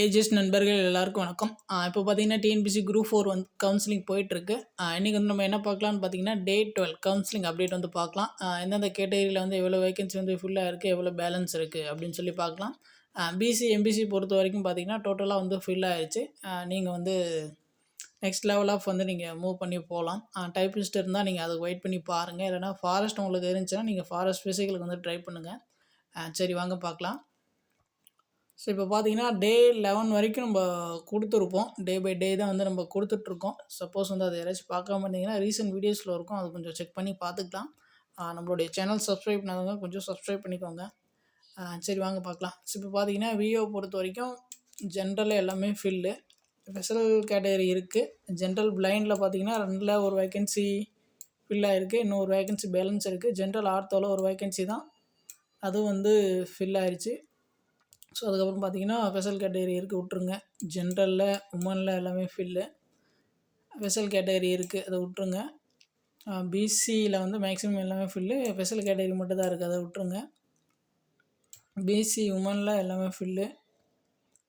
Ages நண்பர்கள் எல்லாருக்கும் வணக்கம். இப்போ பார்த்தீங்கன்னா டிஎன்பிசி குரூப் ஃபோர் வந்து கவுன்சிலிங் போயிட்டுருக்கு. இன்றைக்கி வந்து நம்ம என்ன பார்க்கலான்னு பார்த்தீங்கன்னா டே டுவெல் கவுன்சிலிங் அப்டேட் வந்து பார்க்கலாம். எந்தெந்த கேட்டகரியில் வந்து எவ்வளோ வேகன்சி வந்து ஃபுல்லாக இருக்குது எவ்வளோ பேலன்ஸ் இருக்குது அப்படின்னு சொல்லி பார்க்கலாம். பிசி எம்பிசி பொறுத்த வரைக்கும் பார்த்தீங்கன்னா டோட்டலாக வந்து ஃபில் ஆயிடுச்சு நீங்கள் வந்து நெக்ஸ்ட் லெவல் ஆஃப் வந்து நீங்கள் மூவ் பண்ணி போகலாம். டைப்லிஸ்ட் இருந்தால் நீங்கள் அதுக்கு வெயிட் பண்ணி பாருங்கள் இல்லைனா ஃபாரஸ்ட் உங்களுக்கு இருந்துச்சுன்னா நீங்கள் ஃபாரஸ்ட் ஃபிசிக்கலுக்கு வந்து ட்ரை பண்ணுங்கள் சரி வாங்க பார்க்கலாம். ஸோ இப்போ பார்த்தீங்கன்னா டே லெவன் வரைக்கும் நம்ம கொடுத்துருப்போம். டே பை டே தான் வந்து நம்ம கொடுத்துட்ருக்கோம். சப்போஸ் வந்து அதை யாராச்சும் பார்க்காம இருந்தீங்கன்னா ரீசெண்ட் வீடியோஸில் இருக்கும். அது கொஞ்சம் செக் பண்ணி பார்த்துக்கலாம். நம்மளுடைய சேனல் சப்ஸ்கிரைப் பண்ணாதவங்க கொஞ்சம் சப்ஸ்கிரைப் பண்ணிக்கோங்க. சரி வாங்க பார்க்கலாம். ஸோ இப்போ பார்த்தீங்கன்னா விஓ பொறுத்த வரைக்கும் ஜென்ரலில் எல்லாமே ஃபில்லு ஸ்பெஷல் கேட்டகரி இருக்குது ஜென்ரல் பிளைண்டில் பார்த்தீங்கன்னா ரெண்டில் ஒரு வேக்கன்சி ஃபில் ஆகிருக்கு இன்னும் ஒரு வேக்கன்சி பேலன்ஸ் இருக்குது ஜென்ரல் ஆர்த்தோவில் ஒரு வேக்கன்சி தான். அதுவும் வந்து ஃபில் ஆயிடுச்சு ஸோ அதுக்கப்புறம் பார்த்தீங்கன்னா ஸ்பெஷல் கேட்டகரி இருக்குது விட்ருங்க ஜென்ரலில் உமனில் எல்லாமே ஃபில்லு ஸ்பெஷல் கேட்டகரி இருக்குது அதை விட்ருங்க பிசியில் வந்து மேக்ஸிமம் எல்லாமே ஃபில்லு ஸ்பெஷல் கேட்டகரி மட்டும் தான் இருக்குது அதை விட்ருங்க பிசி உமனில் எல்லாமே ஃபில்லு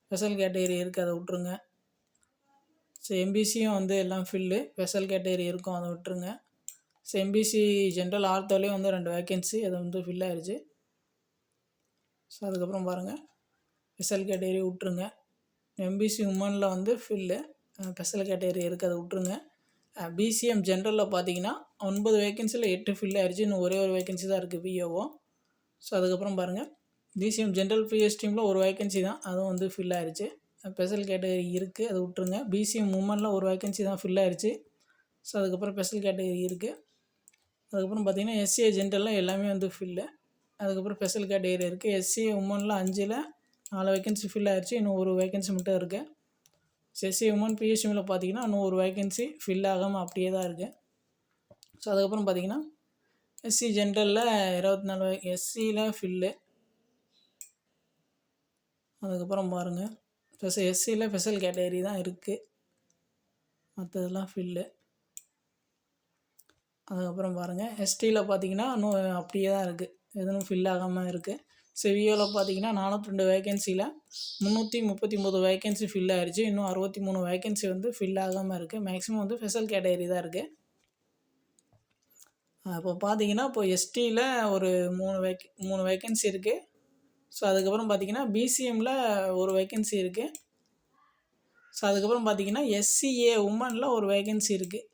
ஸ்பெஷல் கேட்டகரி இருக்குது அதை விட்ருங்க ஸோ எம்பிசியும் வந்து எல்லாம் ஃபில்லு ஸ்பெஷல் கேட்டகரி இருக்கும் அதை விட்ருங்க ஸோ எம்பிசி ஜென்ரல் ஆர்த்தோலேயும் வந்து ரெண்டு வேக்கன்சி அது வந்து ஃபில் ஆயிடுச்சு ஸோ அதுக்கப்புறம் பாருங்கள் ஸ்பெஷல் கேட்டகரி விட்ருங்க எம்பிசி உமனில் வந்து ஃபில்லு ஸ்பெஷல் கேட்டகரி இருக்குது அதை விட்ருங்க பிசிஎம் ஜென்ரலில் பார்த்தீங்கன்னா ஒன்பது வேகன்சியில் எட்டு ஃபில் ஆயிடுச்சு இன்னும் ஒரே ஒரு வேகன்சி தான் இருக்குது பிஓஓ ஸோ அதுக்கப்புறம் பாருங்கள் பிசிஎம் ஜென்ரல் பிஎஸ் டீமில் ஒரு வேகன்சி தான் அதுவும் வந்து ஃபில் ஆயிடுச்சு ஸ்பெஷல் கேட்டகரி இருக்குது அதை விட்ருங்க பிசிஎம் உமனில் ஒரு வேக்கன்சி தான் ஃபில் ஆயிடுச்சு ஸோ அதுக்கப்புறம் ஸ்பெஷல் கேட்டகரி இருக்குது அதுக்கப்புறம் பார்த்திங்கன்னா எஸ்சிஏ ஜென்ரலில் எல்லாமே வந்து ஃபில்லு அதுக்கப்புறம் ஸ்பெஷல் கேட்டகரி இருக்குது எஸ்சிஏ உமனில் அஞ்சில் நாலு வேகன்சி ஃபில் ஆயிடுச்சு இன்னும் ஒரு வேகன்சி மட்டும் இருக்குது எஸ்சி உமன் பிஎஸ்சிமில் பார்த்தீங்கன்னா இன்னும் ஒரு வேகன்சி ஃபில் ஆகாமல் அப்படியே தான் இருக்குது ஸோ அதுக்கப்புறம் பார்த்தீங்கன்னா எஸ்சி ஜென்ரலில் இருபத்தி நாலு எஸ்சியில் ஃபில்லு அதுக்கப்புறம் பாருங்கள் ஸ்பெஷல் எஸ்சியில் ஸ்பெஷல் கேட்டகரி தான் இருக்குது மற்றதெல்லாம் ஃபில்லு அதுக்கப்புறம் பாருங்கள் எஸ்டியில் பார்த்தீங்கன்னா இன்னும் அப்படியே தான் இருக்குது எதுவும் ஃபில் ஆகாமல் இருக்குது செவியோவில் பார்த்தீங்கன்னா நானூற்றி ரெண்டு வேகன்சியில் முந்நூற்றி முப்பத்தி ஒம்பது வேகன்சி ஃபில் ஆகிடுச்சு இன்னும் அறுபத்தி மூணு வேகன்சி வந்து ஃபில் ஆகாமல் இருக்குது மேக்ஸிமம் வந்து ஸ்பெஷல் கேட்டகரி தான் இருக்குது இப்போ பார்த்தீங்கன்னா இப்போ எஸ்டியில் ஒரு மூணு வேக் மூணு வேக்கன்சி இருக்குது ஸோ அதுக்கப்புறம் பார்த்தீங்கன்னா பிசிஎம்மில் ஒரு வேக்கன்சி இருக்குது ஸோ அதுக்கப்புறம் பார்த்தீங்கன்னா எஸ்சிஏ உமனில் ஒரு வேக்கன்சி இருக்குது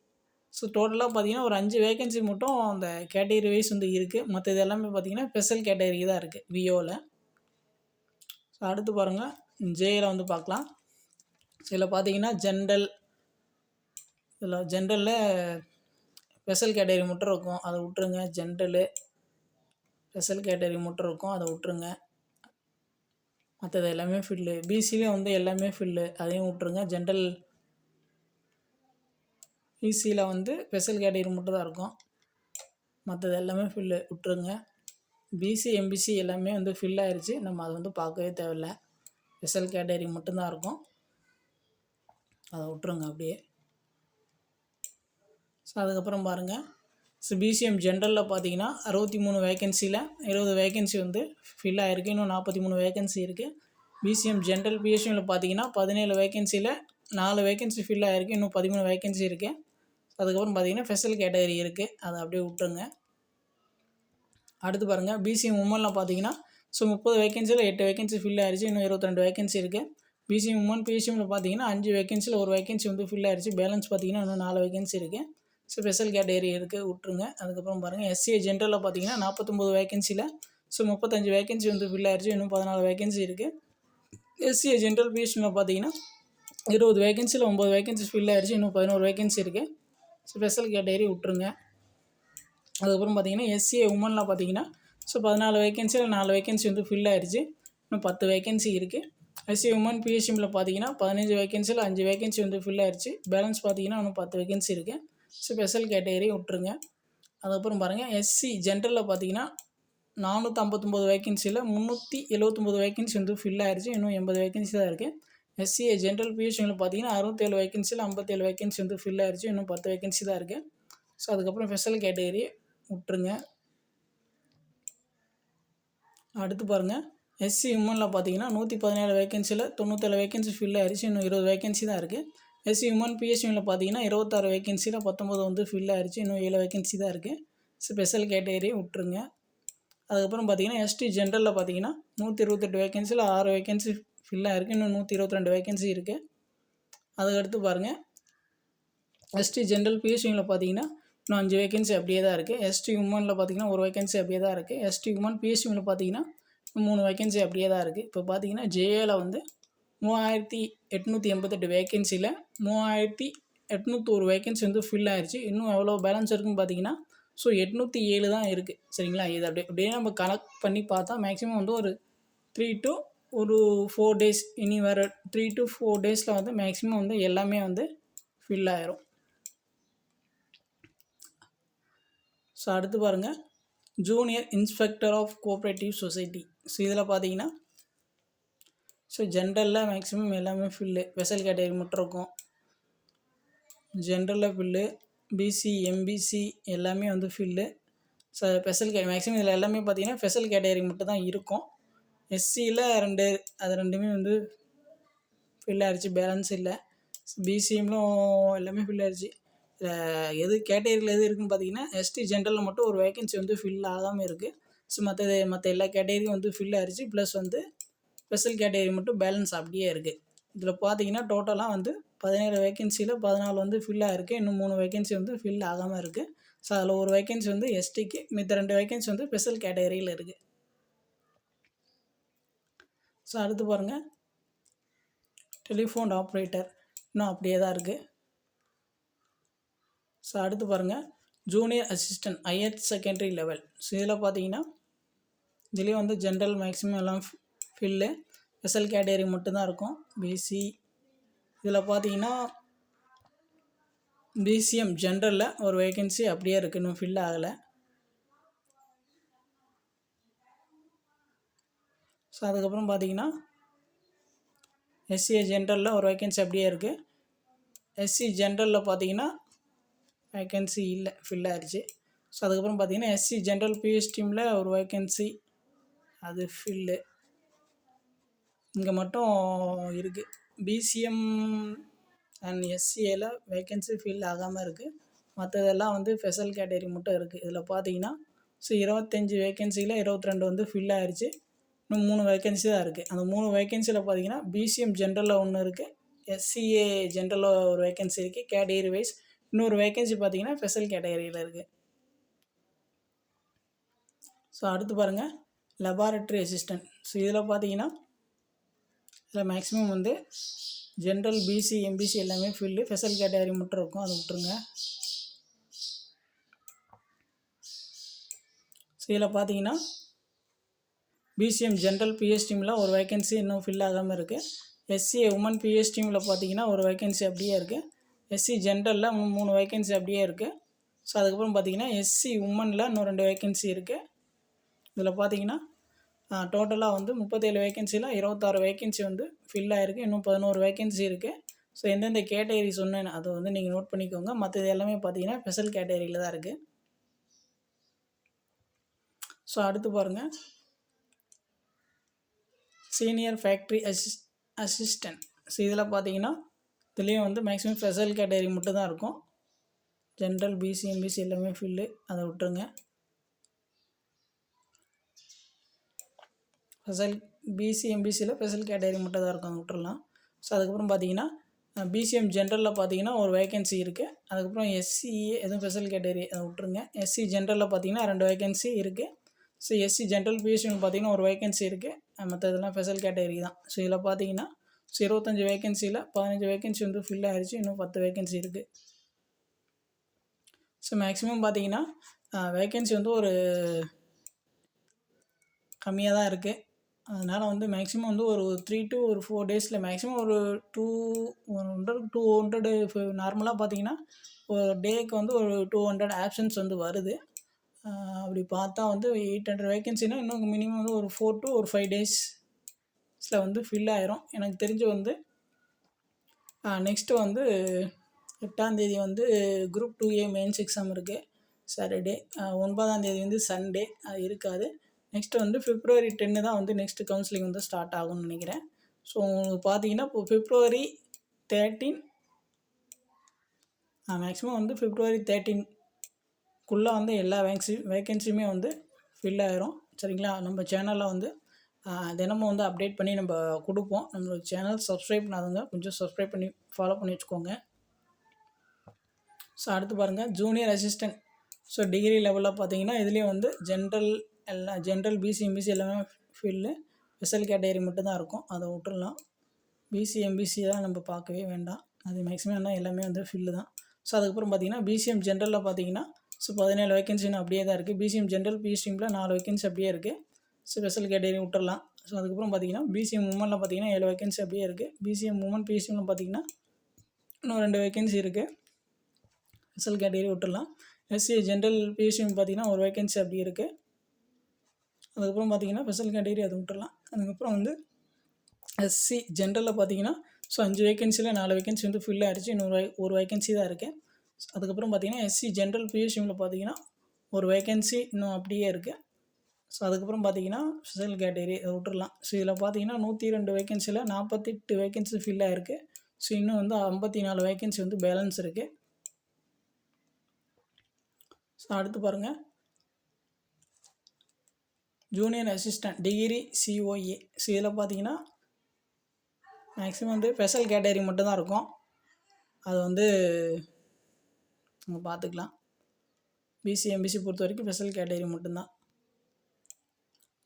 ஸோ டோட்டலாக பார்த்தீங்கன்னா ஒரு அஞ்சு வேகன்சி மட்டும் அந்த கேட்டகரி வைஸ் வந்து இருக்குது மற்ற இது எல்லாமே பார்த்தீங்கன்னா ஸ்பெஷல் கேட்டகரி தான் இருக்குது விஓவில் ஸோ அடுத்து பாருங்கள் ஜேயில் வந்து பார்க்கலாம் இதில் பார்த்தீங்கன்னா ஜென்ரல் இதில் ஜென்ரலில் ஸ்பெஷல் கேட்டகரி மட்டும் இருக்கும். அதை விட்ருங்க ஜென்ரலு ஸ்பெஷல் கேட்டகரி மட்டும் இருக்கும். அதை விட்ருங்க மற்றது எல்லாமே ஃபில்லு பிசிலையும் வந்து எல்லாமே ஃபில்லு அதையும் விட்ருங்க ஜென்ரல் ஈஸியில் வந்து ஸ்பெஷல் கேட்டகரி மட்டும் தான் இருக்கும். மற்றது எல்லாமே ஃபில்லு விட்ருங்க பிசி எம்பிசி எல்லாமே வந்து ஃபில் ஆயிடுச்சு நம்ம அதை வந்து பார்க்கவே தேவையில்ல. ஸ்பெஷல் கேட்டகரி மட்டும்தான் இருக்கும். அதை விட்ருங்க அப்படியே. ஸோ அதுக்கப்புறம் பாருங்கள் ஸோ பிசிஎம் ஜென்ரலில் பார்த்தீங்கன்னா அறுபத்தி மூணு வேகன்சியில் இருபது வேகன்சி வந்து ஃபில் ஆகிருக்கு இன்னும் நாற்பத்தி மூணு வேகன்சி இருக்குது பிசிஎம் ஜென்ரல் பிஎஸ்சிஎம்மில் பார்த்தீங்கன்னா பதினேழு வேகன்சியில் நாலு வேகன்சி ஃபில் ஆகிருக்கு இன்னும் பதிமூணு வேகன்சி இருக்குது அதுக்கப்புறம் பார்த்தீங்கன்னா ஸ்பெஷல் கேட்டகரி இருக்குது அதை அப்படியே விட்டுருங்க. அடுத்து பாருங்கள் பிசிஎம் உமன்லாம் பார்த்தீங்கன்னா ஸோ முப்பது வேகன்சியில் எட்டு வேகன்சி ஃபில் ஆயிடுச்சு இன்னும் இருபத்தி ரெண்டு வேகன்சி இருக்குது பிசிஎம் உமன் பிசிஎம்மில் பார்த்தீங்கன்னா அஞ்சு வேகன்சியில் ஒரு வேகன்சி வந்து ஃபில் ஆயிடுச்சு பேலன்ஸ் பார்த்தீங்கன்னா இன்னும் நாலு வேகன்சி இருக்குது ஸோ ஸ்பெஷல் கேட்டகரி இருக்குது விட்ருங்க அதுக்கப்புறம் பாருங்கள் எஸ்சிஏ ஜென்ரலில் பார்த்தீங்கன்னா நாற்பத்தொம்பது வேகன்சியில் ஸோ முப்பத்தஞ்சு வேகன்சி வந்து ஃபில் ஆயிடுச்சு இன்னும் பதினாலு வேகன்சி இருக்குது எஸ்சிஏ ஜென்ரல் பிஎஸ்சியில் பார்த்தீங்கன்னா இருபது வேகன்சியில் ஒம்பது வேகன்சி ஃபில் ஆயிடுச்சு இன்னும் பதினோரு வேகன்சி இருக்குது ஸ்பெஷல் கேட்டகரி விட்ருங்க அதுக்கப்புறம் பார்த்தீங்கன்னா எஸ்சிஏ உமனில் பார்த்தீங்கன்னா ஸோ பதினாலு வேகன்சியில் நாலு வேகன்சி வந்து ஃபில் ஆயிடுச்சு. இன்னும் பத்து வேகன்சி இருக்குது எஸ்சி உமன் பிஎஸ்சிமில் பார்த்தீங்கன்னா பதினஞ்சு வேகன்சியில் அஞ்சு வேகன்சி வந்து ஃபில் ஆயிடுச்சு. பேலன்ஸ் பார்த்தீங்கன்னா இன்னும் பத்து வேகன்சி இருக்குது ஸ்பெஷல் கேட்டகரி விட்ருங்க அதுக்கப்புறம் பாருங்கள் எஸ்சி ஜென்ரலில் பார்த்தீங்கன்னா நானூற்றி ஐம்பத்தொம்போது வேகன்சியில் முந்நூற்றி எழுபத்தொம்போது வேகன்சி வந்து ஃபில் ஆயிடுச்சு. இன்னும் எண்பது வேகன்சி தான் இருக்குது எஸ்சிஏ ஜென்ரல் பியூஷனில் பார்த்தீங்கன்னா அறுபத்தேழு வேகன்சியில் ஐம்பத்தேழு வேகன்சி வந்து ஃபில் ஆயிடுச்சு இன்னும் பத்து வேகன்சி தான் இருக்குது ஸோ அதுக்கப்புறம் ஸ்பெஷல் கேட்டகரி விட்டுருங்க. அடுத்து பாருங்கள் எஸ்சி உமனில் பார்த்தீங்கன்னா நூற்றி பதினேழு வேகன்சியில் தொண்ணூற்றேழு வேகன்சி ஃபில் ஆயிடுச்சு இன்னும் இருபது வேகன்சி தான் இருக்குது எஸ்சி உமன் பிஎஸ்யூவில் பார்த்தீங்கன்னா இருபத்தாறு வேகன்சியில் பத்தொம்பது வந்து ஃபில் ஆயிடுச்சு இன்னும் ஏழு வேகன்சி தான் இருக்குது ஸ்பெஷல் கேட்டகரி விட்டுருங்க. அதுக்கப்புறம் பார்த்தீங்கன்னா எஸ்டி ஜென்ரலில் பார்த்தீங்கன்னா நூற்றி இருபத்தெட்டு வேகன்சியில் ஆறு வேகன்சி ஃபில்லாக இருக்குது இன்னும் நூற்றி இருபத்தி ரெண்டு வேகன்சி இருக்குது அதுக்கடுத்து பாருங்கள் எஸ்டி ஜென்ரல் பிஎஸ்சியில் பார்த்தீங்கன்னா இன்னும் அஞ்சு வேகன்சி அப்படியே தான் இருக்குது எஸ்டி உமனில் பார்த்தீங்கன்னா ஒரு வேகன்சி அப்படியே தான் இருக்குது எஸ்டி உமன் பிஎஸ்சியில் பார்த்தீங்கன்னா மூணு வேகன்சி அப்படியே தான் இருக்குது இப்போ பார்த்தீங்கன்னா ஜேஏல வந்து மூவாயிரத்தி எட்நூற்றி எண்பத்தெட்டு வேகன்சியில் மூவாயிரத்தி எட்நூற்றோரு வேகன்சி வந்து ஃபில் ஆயிடுச்சு இன்னும் எவ்வளோ பேலன்ஸ் இருக்குன்னு பார்த்தீங்கன்னா ஸோ எட்நூற்றி ஏழு தான் இருக்குது சரிங்களா? இது அப்படியே அப்படியே நம்ம கனெக்ட் பண்ணி பார்த்தா மேக்ஸிமம் வந்து ஒரு த்ரீ டு ஒரு ஃபோர் டேஸ் இனி வர த்ரீ டு ஃபோர் டேஸில் வந்து மேக்ஸிமம் வந்து எல்லாமே வந்து ஃபில் ஆயிரும். ஸோ அடுத்து பாருங்கள் junior inspector of cooperative society so இதில் பார்த்தீங்கன்னா ஸோ ஜென்ரலில் மேக்ஸிமம் எல்லாமே ஃபில்லு ஸ்பெஷல் கேட்டகரி மட்டும் இருக்கும். ஜென்ரலில் ஃபில்லு பிசி எம்பிசி எல்லாமே வந்து ஃபில்லு ஸோ ஸ்பெஷல் கே மேக்ஸிமம் இதில் எல்லாமே பார்த்தீங்கன்னா ஸ்பெஷல் கேட்டகரி மட்டும் தான் இருக்கும். எஸ்சியில் ரெண்டு அது ரெண்டுமே வந்து ஃபில் ஆயிடுச்சு பேலன்ஸ் இல்லை. பிசிஎம்லும் எல்லாமே ஃபில் ஆயிடுச்சு எது கேட்டகரியில் எது இருக்குன்னு பார்த்தீங்கன்னா எஸ்டி ஜென்ரலில் மட்டும் ஒரு வேகன்சி வந்து ஃபில் ஆகாமல் இருக்குது ஸோ மற்றது மற்ற எல்லா கேட்டகரியும் வந்து ஃபில் ஆயிடுச்சு ப்ளஸ் வந்து ஸ்பெஷல் கேட்டகரி மட்டும் பேலன்ஸ் அப்படியே இருக்குது இதில் பார்த்தீங்கன்னா டோட்டலாக வந்து பதினேழு வேகன்சியில் பதினாலு வந்து ஃபில் ஆகிருக்கு இன்னும் மூணு வேகன்சி வந்து ஃபில் ஆகாமல் இருக்குது ஸோ அதில் ஒரு வேகன்சி வந்து எஸ்டிக்கு மித்த ரெண்டு வேகன்சி வந்து ஸ்பெஷல் கேட்டகரியில் இருக்குது ஸோ அடுத்து பாருங்கள் டெலிஃபோன் ஆப்ரேட்டர் இன்னும் அப்படியே தான் இருக்குது ஸோ அடுத்து பாருங்கள் junior assistant higher secondary level so இதில் பார்த்தீங்கன்னா இதுலேயும் வந்து ஜென்ரல் மேக்ஸிமம் எல்லாம் ஃபில்லு ஸ்பெஷல் கேட்டகரி மட்டும்தான் இருக்கும். பிசி இதில் பார்த்தீங்கன்னா பிசிஎம் ஜென்ரலில் ஒரு வேகன்சி அப்படியே இருக்குது இன்னும் ஃபில் ஆகலை. ஸோ அதுக்கப்புறம் பார்த்தீங்கன்னா எஸ்சிஏ ஜென்ரலில் ஒரு வேக்கன்சி அப்படியே இருக்குது எஸ்சி ஜென்ரலில் பார்த்தீங்கன்னா வேக்கன்சி இல்லை ஃபில் ஆயிடுச்சு ஸோ அதுக்கப்புறம் பார்த்தீங்கன்னா எஸ்சி ஜென்ரல் பிஎஸ் டீமில் ஒரு வேக்கன்சி அது ஃபில்லு இங்கே மட்டும் இருக்குது பிசிஎம் அண்ட் எஸ்சிஏல வேக்கன்சி ஃபில் ஆகாமல் இருக்குது மற்றதெல்லாம் வந்து ஸ்பெஷல் கேட்டகரி மட்டும் இருக்குது இதில் பார்த்தீங்கன்னா ஸோ இருபத்தஞ்சி வேக்கன்சியில் இருபத்தி ரெண்டு வந்து ஃபில் ஆயிடுச்சு இன்னும் மூணு வேக்கன்சி தான் இருக்குது அந்த மூணு வேக்கன்சியில் பார்த்தீங்கன்னா பிசிஎம் ஜென்ரலில் ஒன்று இருக்குது எஸ்சிஏ ஜென்ரலில் ஒரு வேக்கன்சி இருக்குது கேட்டகரி வைஸ் இன்னொரு வேக்கன்சி பார்த்தீங்கன்னா ஸ்பெஷல் கேட்டகரியில் இருக்குது ஸோ அடுத்து பாருங்கள் லெபார்ட்ரி அசிஸ்டன்ட் ஸோ இதில் பார்த்தீங்கன்னா இதில் மேக்ஸிமம் வந்து ஜென்ரல் பிசி எம்பிசி எல்லாமே ஃபீல்டு ஸ்பெஷல் கேட்டகரி மட்டும் இருக்கும். அதை விட்டுருங்க. ஸோ இதில் பார்த்தீங்கன்னா பிசிஎம் ஜென்ரல் பிஎஸ் டீமில் ஒரு வேக்கன்சி இன்னும் ஃபில் ஆகாமல் இருக்குது எஸ்சி உமன் பிஎஸ் டீமில் பார்த்தீங்கன்னா ஒரு வேக்கன்சி அப்படியே இருக்குது எஸ்சி ஜென்ரலில் மூணு வேக்கன்சி அப்படியே இருக்குது ஸோ அதுக்கப்புறம் பார்த்தீங்கன்னா எஸ்சி உமனில் இன்னும் ரெண்டு வேக்கன்சி இருக்குது இதில் பார்த்தீங்கன்னா டோட்டலாக வந்து முப்பத்தேழு வேக்கன்சியில் இருபத்தாறு வேக்கன்சி வந்து ஃபில் ஆகிருக்கு இன்னும் பதினோரு வேக்கன்சி இருக்குது ஸோ எந்தெந்த கேட்டகரி சொன்னேன் அதை வந்து நீங்கள் நோட் பண்ணிக்கோங்க. மற்றது எல்லாமே பார்த்தீங்கன்னா ஸ்பெஷல் கேட்டகரியில் தான் இருக்குது ஸோ அடுத்து பாருங்கள் சீனியர் ஃபேக்ட்ரி அசிஸ் அசிஸ்டன்ட் ஸோ இதில் பார்த்தீங்கன்னா இதுலேயும் வந்து மேக்ஸிமம் ஸ்பெஷல் கேட்டகரி மட்டும் தான் இருக்கும் ஜென்ரல் பிசி எம்பிசி எல்லாமே ஃபில்லு அதை விட்டுருங்க. ஸ்பெஷல் பிசி எம்பிசியில் ஸ்பெஷல் கேட்டகரி மட்டும் தான் இருக்கும். விட்டுடலாம் ஸோ அதுக்கப்புறம் பார்த்தீங்கன்னா பிசிஎம் ஜென்ரலில் பார்த்தீங்கன்னா ஒரு வேகன்சி இருக்குது அதுக்கப்புறம் எஸ்சி எதுவும் ஸ்பெஷல் கேட்டகரி அதை விட்டுருங்க. எஸ்சி ஜென்ரலில் பார்த்தீங்கன்னா ரெண்டு வேகன்சி இருக்குது ஸோ எஸ்சி ஜென்ரல் பிஎஸ்சின்னு பார்த்தீங்கன்னா ஒரு வேகன்சி இருக்குது மற்ற இதெல்லாம் ஸ்பெஷல் கேட்டகரி தான். ஸோ இதில் பார்த்தீங்கன்னா ஸோ இருபத்தஞ்சி வேகன்சியில் பதினஞ்சு வேகன்சி வந்து ஃபில் ஆகிடுச்சு இன்னும் பத்து வேகன்சி இருக்குது ஸோ மேக்ஸிமம் பார்த்தீங்கன்னா வேகன்சி வந்து ஒரு கம்மியாக தான் இருக்குது அதனால் வந்து மேக்ஸிமம் வந்து ஒரு த்ரீ டு ஒரு ஃபோர் டேஸில் மேக்ஸிமம் ஒரு two one hundred two hundred நார்மலாக பார்த்தீங்கன்னா ஒரு டேக்கு வந்து ஒரு டூ ஹண்ட்ரட் ஆப்ஷன்ஸ் வந்து வருது. அப்படி பார்த்தா வந்து எயிட் ஹண்ட்ரட் வேகன்சினா இன்னும் மினிமம் வந்து ஒரு ஃபோர் டு ஒரு ஃபைவ் டேஸில் வந்து ஃபில் ஆயிரும். எனக்கு தெரிஞ்சு வந்து நெக்ஸ்ட்டு வந்து எட்டாந்தேதி வந்து group two A mains exam இருக்குது சாட்டர்டே ஒன்பதாந்தேதி வந்து சண்டே அது இருக்காது. நெக்ஸ்ட்டு வந்து ஃபிப்ரவரி டென்னு தான் வந்து நெக்ஸ்ட்டு கவுன்சிலிங் வந்து ஸ்டார்ட் ஆகும்னு நினைக்கிறேன். ஸோ உங்களுக்கு பார்த்தீங்கன்னா இப்போ ஃபிப்ரவரி தேர்ட்டீன் மேக்ஸிமம் வந்து ஃபிப்ரவரி தேர்ட்டீன் குள்ளே வந்து எல்லா வேக்சி வேக்கன்சியுமே வந்து ஃபில் ஆயிரும். சரிங்களா? நம்ம சேனலில் வந்து தினமும் வந்து அப்டேட் பண்ணி நம்ம கொடுப்போம். நம்மளோட சேனல் சப்ஸ்கிரைப் பண்ணாதவங்க கொஞ்சம் சப்ஸ்கிரைப் பண்ணி ஃபாலோ பண்ணி வச்சுக்கோங்க. ஸோ அடுத்து பாருங்கள் ஜூனியர் அசிஸ்டன்ட் ஸோ டிகிரி லெவலில் பார்த்தீங்கன்னா இதுலேயும் வந்து ஜென்ரல் எல்லாம் ஜென்ரல் பிசி எம்பிசி எல்லாமே ஃபில்லு ஸ்பெஷல் கேட்டகரி மட்டும்தான் இருக்கும். அதை விட்டுடலாம் பிசி எம்பிசி தான் நம்ம பார்க்கவே வேண்டாம். அது மேக்ஸிமம் எல்லாமே வந்து ஃபில்லு தான். ஸோ அதுக்கப்புறம் பார்த்தீங்கன்னா பிசிஎம் ஜென்ரலில் பார்த்தீங்கன்னா ஸோ பதினேழு வேகன்சின்னு அப்படியே தான் இருக்குது. பிசிஎம் ஜென்ரல் பிஸ்ட்ரீமில் நாலு வேகன்சி அப்படியே இருக்குது. ஸ்பெஷல் கேட்டகரி விட்டுறலாம் ஸோ அதுக்கப்புறம் பார்த்தீங்கன்னா பிசிஎம் உமனில் பார்த்தீங்கன்னா ஏழு வேகன்சி அப்படியே இருக்குது. பிசிஎம் உமன் பிசிஎம்மில் பார்த்தீங்கன்னா இன்னும் ரெண்டு வேகன்சி இருக்குது. ஸ்பெஷல் கேட்டகரி விட்டுடலாம். எஸ்சி ஜென்ரல் பிஎஸ்சிஎம் பார்த்தீங்கன்னா ஒரு வேகன்சி அப்படி இருக்குது. அதுக்கப்புறம் பார்த்தீங்கன்னா ஸ்பெஷல் கேட்டகரி அது விட்டுடலாம். அதுக்கப்புறம் வந்து எஸ்சி ஜென்ரலில் பார்த்தீங்கன்னா ஸோ அஞ்சு வேகன்சியில் நாலு வேகன்சி வந்து ஃபில் ஆகிடுச்சு இன்னொரு ஒரு வேகன்சி தான் இருக்குது. அதுக்கப்புறம் பார்த்தீங்கன்னா எஸ்சி ஜென்ரல் பிஎஸ்சிஎம்மில் பார்த்தீங்கன்னா ஒரு வேகன்சி இன்னும் அப்படியே இருக்குது ஸோ அதுக்கப்புறம் பார்த்தீங்கன்னா ஸ்பெஷல் கேட்டகரி அதை விட்டுறலாம் ஸோ இதில் பார்த்தீங்கன்னா நூற்றி ரெண்டு வேகன்சியில் நாற்பத்தெட்டு வேகன்சி ஃபில் ஆகிருக்கு ஸோ இன்னும் வந்து ஐம்பத்தி நாலு வேகன்சி வந்து பேலன்ஸ் இருக்குது ஸோ அடுத்து பாருங்கள் junior assistant degree COA so இதில் பார்த்தீங்கன்னா மேக்ஸிமம் வந்து ஸ்பெஷல் கேட்டகரி மட்டும்தான் இருக்கும். அது வந்து அவங்க பார்த்துக்கலாம். பிசி எம்பிசி பொறுத்த வரைக்கும் ஸ்பெஷல் கேட்டகரி மட்டும்தான்.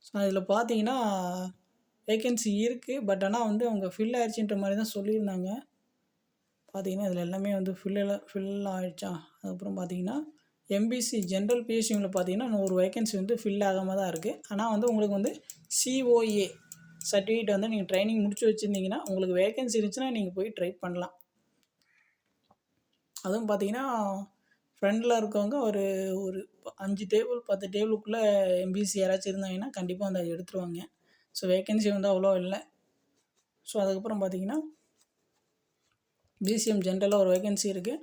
ஸோ அதில் பார்த்தீங்கன்னா வேக்கன்சி இருக்குது பட் ஆனால் வந்து அவங்க ஃபில் ஆயிடுச்சுன்ற மாதிரி தான் சொல்லியிருந்தாங்க. பார்த்தீங்கன்னா இதில் எல்லாமே வந்து ஃபில்லில் ஃபில் ஆகிடுச்சா அதுக்கப்புறம் பார்த்தீங்கன்னா எம்பிசி ஜென்ரல் பிஎஸ்சியில் பார்த்தீங்கன்னா ஒரு வேக்கன்சி வந்து ஃபில் ஆகாமல் தான் இருக்குது ஆனால் வந்து உங்களுக்கு வந்து சிஓஏ சர்டிஃபிகேட் வந்து நீங்கள் ட்ரைனிங் முடிச்சு வச்சுருந்தீங்கன்னா உங்களுக்கு வேக்கன்சி இருந்துச்சுன்னா நீங்கள் போய் ட்ரை பண்ணலாம். அதுவும் பார்த்தீங்கன்னா ஃப்ரெண்டில் இருக்கவங்க ஒரு ஒரு அஞ்சு டேபிள் பத்து டேபிளுக்குள்ளே எம்பிசி யாராச்சும் இருந்தாங்கன்னா கண்டிப்பாக வந்து அதை எடுத்துருவாங்க. ஸோ வேக்கன்சி வந்து அவ்வளோ இல்லை. ஸோ அதுக்கப்புறம் பார்த்தீங்கன்னா பிசிஎம் ஜென்ரலாக ஒரு வேக்கன்சி இருக்குது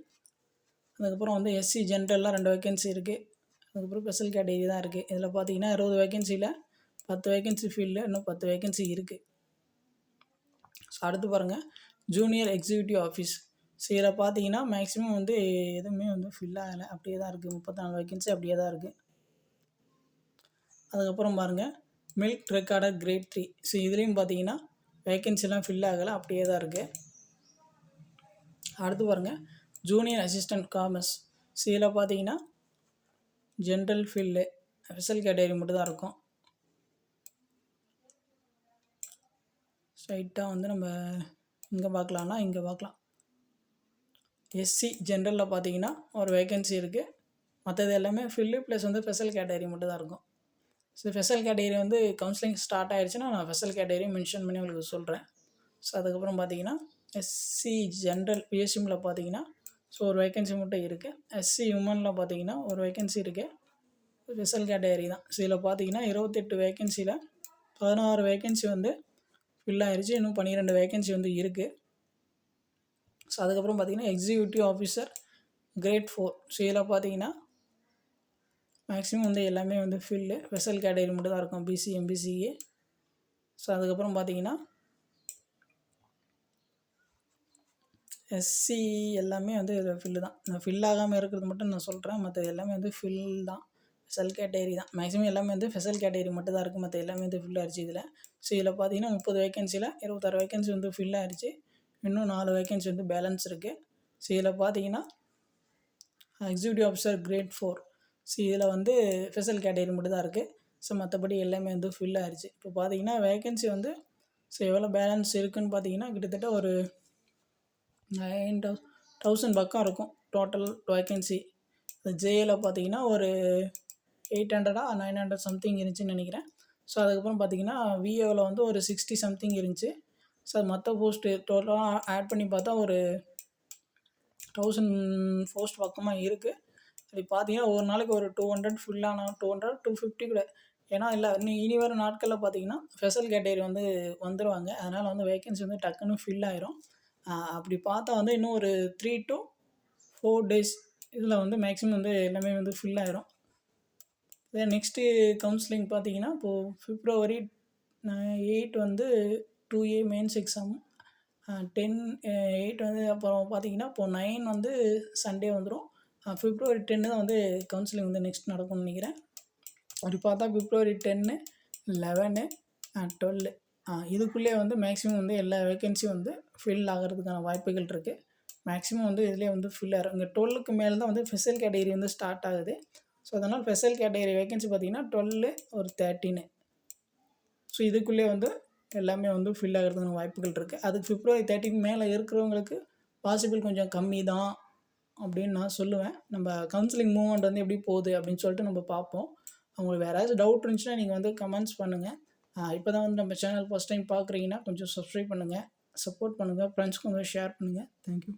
அதுக்கப்புறம் வந்து எஸ்சி ஜென்ரலாக ரெண்டு வேக்கன்சி இருக்குது அதுக்கப்புறம் ஸ்பெஷல் கேட்டகரி தான் இருக்குது இதில் பார்த்தீங்கன்னா இருபது வேக்கன்சியில் பத்து வேக்கன்சி ஃபீல்டில் இன்னும் பத்து வேக்கன்சி இருக்குது ஸோ அடுத்து பாருங்கள் ஜூனியர் எக்ஸிக்யூட்டிவ் ஆஃபீஸ் ஸோ இதில் பார்த்தீங்கன்னா மேக்ஸிமம் வந்து எதுவுமே வந்து ஃபில் ஆகலை. அப்படியே தான் இருக்குது முப்பத்தி வேக்கன்சி அப்படியே தான் இருக்குது அதுக்கப்புறம் பாருங்கள் milk recorder grade three so இதுலேயும் பார்த்தீங்கன்னா வேக்கன்சிலாம் ஃபில் ஆகலை. அப்படியே தான் இருக்குது அடுத்து பாருங்கள் ஜூனியர் அசிஸ்டண்ட் காமர்ஸ் ஸோ இதில் பார்த்தீங்கன்னா ஜென்ரல் ஃபீல்டு ஸ்பெஷல் கேட்டகரி மட்டும் தான் இருக்கும். ஸ்ட்ரைட்டாக வந்து நம்ம இங்கே பார்க்கலாம்னா இங்கே பார்க்கலாம். எஸ்சி ஜென்ரலில் பார்த்தீங்கன்னா ஒரு வேகன்சி இருக்குது மற்றது எல்லாமே ஃபில்லு ப்ளஸ் வந்து ஸ்பெஷல் கேட்டகரி மட்டும் தான் இருக்கும். ஸோ ஸ்பெஷல் கேட்டகரி வந்து கவுன்சிலிங் ஸ்டார்ட் ஆகிடுச்சுன்னா நான் ஸ்பெஷல் கேட்டகரியும் மென்ஷன் பண்ணி உங்களுக்கு சொல்கிறேன் ஸோ அதுக்கப்புறம் பார்த்தீங்கன்னா எஸ்சி ஜென்ரல் பிஎஸ்சிமில் பார்த்தீங்கன்னா ஸோ ஒரு வேகன்சி மட்டும் இருக்குது எஸ்சி உமனில் பார்த்தீங்கன்னா ஒரு வேக்கன்சி இருக்குது ஸ்பெஷல் கேட்டகரி தான். ஸோ இதில் பார்த்தீங்கன்னா இருபத்தெட்டு வேக்கன்சியில் பதினாறு வேகன்சி வந்து ஃபில் ஆயிடுச்சு இன்னும் பன்னிரெண்டு வேகன்சி வந்து இருக்குது ஸோ அதுக்கப்புறம் பார்த்தீங்கன்னா executive officer grade four so இதில் பார்த்தீங்கன்னா மேக்ஸிமம் வந்து எல்லாமே வந்து ஃபில்லு ஸ்பெஷல் கேட்டகரி மட்டும் தான் இருக்கும். பிசி எம்பிசிஏ ஸோ அதுக்கப்புறம் பார்த்தீங்கன்னா எஸ்சி எல்லாமே வந்து இதில் ஃபில்லு தான். நான் ஃபில் ஆகாமல் இருக்கிறது மட்டும் நான் சொல்கிறேன் மற்ற எல்லாமே வந்து ஃபில் தான். ஸ்பெஷல் கேட்டகரி தான். மேக்ஸிமம் எல்லாமே வந்து ஸ்பெஷல் கேட்டகரி மட்டும் தான் இருக்குது மற்ற எல்லாமே வந்து ஃபில் ஆயிடுச்சு இதில். ஸோ இதில் பார்த்தீங்கன்னா முப்பது வேக்கன்சியில் இருபத்தாறு வேக்கன்சி வந்து ஃபில் ஆயிடுச்சு இன்னும் நாலு வேக்கன்சி வந்து பேலன்ஸ் இருக்குது ஸோ இதில் பார்த்தீங்கன்னா executive officer grade four so இதில் வந்து ஸ்பெஷல் கேட்டகரி மட்டும் தான் இருக்குது ஸோ மற்றபடி எல்லாமே வந்து ஃபில் ஆகிடுச்சு இப்போ பார்த்தீங்கன்னா வேகன்சி வந்து ஸோ எவ்வளோ பேலன்ஸ் இருக்குதுன்னு பார்த்தீங்கன்னா கிட்டத்தட்ட ஒரு நைன் தௌ தௌசண்ட் பக்கம் இருக்கும். டோட்டல் வேக்கன்சி ஜேயில் பார்த்தீங்கன்னா ஒரு எயிட் ஹண்ட்ரடாக நைன் ஹண்ட்ரட் சம்திங் இருந்துச்சுன்னு நினைக்கிறேன். ஸோ அதுக்கப்புறம் பார்த்தீங்கன்னா விஏவில் வந்து ஒரு சிக்ஸ்டி சம்திங் இருந்துச்சு. சார் மற்ற போஸ்ட்டு டோட்டலாக ஆட் பண்ணி பார்த்தா ஒரு தௌசண்ட் போஸ்ட் பக்கமாக இருக்குது அப்படி பார்த்தீங்கன்னா ஒரு நாளைக்கு ஒரு டூ ஹண்ட்ரட் ஃபுல்லான டூ ஹண்ட்ரட் டூ ஃபிஃப்டி கூட. ஏன்னா இல்லை இன்னும் இனி வர நாட்களில் பார்த்தீங்கன்னா ஸ்பெஷல் கேட்டகரி வந்து வந்துடுவாங்க அதனால் வந்து வேக்கன்சி வந்து டக்குன்னு ஃபில் ஆயிரும். அப்படி பார்த்தா வந்து இன்னும் ஒரு த்ரீ டு ஃபோர் டேஸ் இதில் வந்து மேக்ஸிமம் வந்து எல்லாமே வந்து ஃபில் ஆயிரும். தென் நெக்ஸ்ட்டு கவுன்சிலிங் பார்த்தீங்கன்னா இப்போது ஃபிப்ரவரி எயிட் வந்து two A mains exam ten eight வந்து அப்புறம் பார்த்தீங்கன்னா இப்போது நைன் வந்து சண்டே வந்துடும் ஃபிப்ரவரி டென்னு தான் வந்து கவுன்சிலிங் வந்து நெக்ஸ்ட் நடக்கும்னு நினைக்கிறேன். அப்படி பார்த்தா ஃபிப்ரவரி டென்னு லெவனு டுவெல்லு இதுக்குள்ளே வந்து மேக்ஸிமம் வந்து எல்லா வேக்கன்சியும் வந்து ஃபில் ஆகிறதுக்கான வாய்ப்புகள் இருக்குது மேக்ஸிமம் வந்து இதிலே வந்து ஃபில் ஆகிரும் இங்கே டுவெல்லுக்கு மேலே தான் வந்து ஸ்பெஷல் கேட்டகரி வந்து ஸ்டார்ட் ஆகுது. ஸோ அதனால் ஸ்பெஷல் கேட்டகரி வேகன்சி பார்த்தீங்கன்னா டுவெல்லு ஒரு தேர்ட்டின்னு ஸோ இதுக்குள்ளே வந்து எல்லாமே வந்து ஃபில் ஆகிறதுக்கான வாய்ப்புகள் இருக்குது அதுக்கு பிப்ரவரி தேர்ட்டின் மேலே இருக்கிறவங்களுக்கு பாசிபிள் கொஞ்சம் கம்மி தான் அப்படின்னு நான் சொல்லுவேன். நம்ம கவுன்சிலிங் மூவ்மெண்ட் வந்து எப்படி போகுது அப்படின்னு சொல்லிட்டு நம்ம பார்ப்போம். அவங்களுக்கு வேறு ஏதாச்சும் டவுட் இருந்துச்சுன்னா நீங்கள் வந்து கமெண்ட்ஸ் பண்ணுங்கள் இப்போ தான் வந்து நம்ம சேனல் ஃபஸ்ட் டைம் பார்க்குறீங்கன்னா கொஞ்சம் சப்ஸ்கிரைப் பண்ணுங்கள் சப்போர்ட் பண்ணுங்கள் ஃப்ரெண்ட்ஸ்க்கு வந்து ஷேர் பண்ணுங்கள் தேங்க்யூ